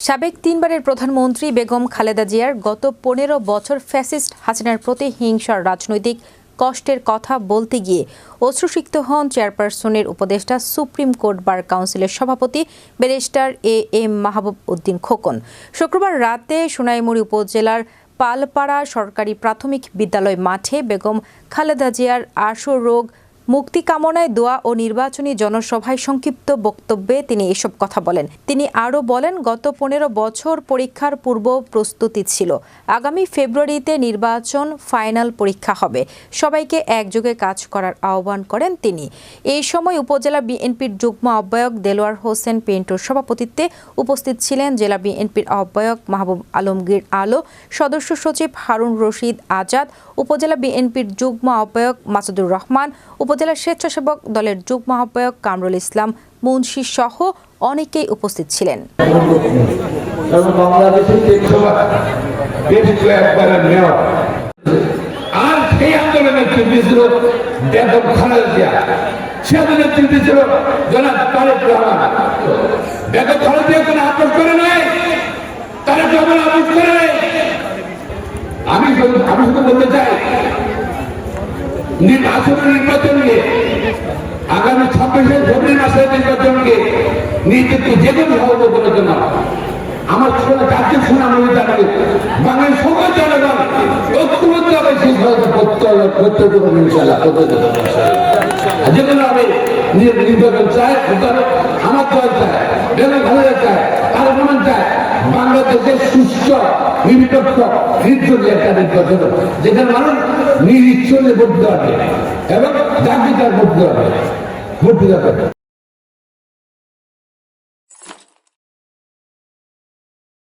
সাবেক তিনবারের প্রধানমন্ত্রী বেগম খালেদা জিয়ার গত পনেরো বছর ফ্যাসিস্ট হাসিনার প্রতি হিংসার রাজনৈতিক কষ্টের কথা বলতে গিয়ে অশ্রুসিক্ত হন চেয়ারপারসনের উপদেষ্টা সুপ্রিম কোর্ট বার কাউন্সিলের সভাপতি barrister A M Mahbub Uddin Khokon. শুক্রবার রাতে সোনাইমুড়ি উপজেলার পালপাড়া সরকারি প্রাথমিক বিদ্যালয় মাঠে বেগম খালেদা জিয়ার আশু রোগ মুক্তি কামনায় দোয়া ও নির্বাচনী জনসভায় সংক্ষিপ্ত বক্তব্যে তিনি এসব কথা বলেন। তিনি আরও বলেন, গত পনেরো বছর পরীক্ষার পূর্ব প্রস্তুতি ছিল। আগামী ফেব্রুয়ারিতে নির্বাচন ফাইনাল পরীক্ষা হবে। সবাইকে একযোগে কাজ করার আহ্বান করেন তিনি। এই সময় উপজেলা বিএনপির যুগ্ম আহ্বায়ক দেলোয়ার হোসেন পেন্টোর সভাপতিত্বে উপস্থিত ছিলেন জেলা বিএনপির আহ্বায়ক মাহবুব আলমগীর আলো সদস্য সচিব হারুন রশিদ আজাদ, উপজেলা বিএনপির যুগ্ম আহ্বায়ক মাসুদুর রহমান উপজেলা স্বেচ্ছাসেবক দলের যুগ্ম আহ্বায়ক কামরুল ইসলাম, মুন্সি সহ অনেকেই উপস্থিত ছিলেন। আমি শুধু- বলতে চাই, নির্বাচন নির্বাচন ছাব্বিশে ফেব্রুয়ারি মাসের নির্বাচনকে নেতৃত্ব যে কোনো সহযোগিতার জন্য আমার ছোট জাতীয় সুনামী জানাবে বাংলার সকল জনগণ ঐক্যবদ্ধ হবে সেই আমি আমার দল চাই আর প্রমাণ চাই বাংলাদেশের সুস্থ একটা যেখানে মানুষ নিরিচ্ছলে ভোট দেওয়া হবে এবং জাতিকার দেওয়া হবে। ভোট হবে।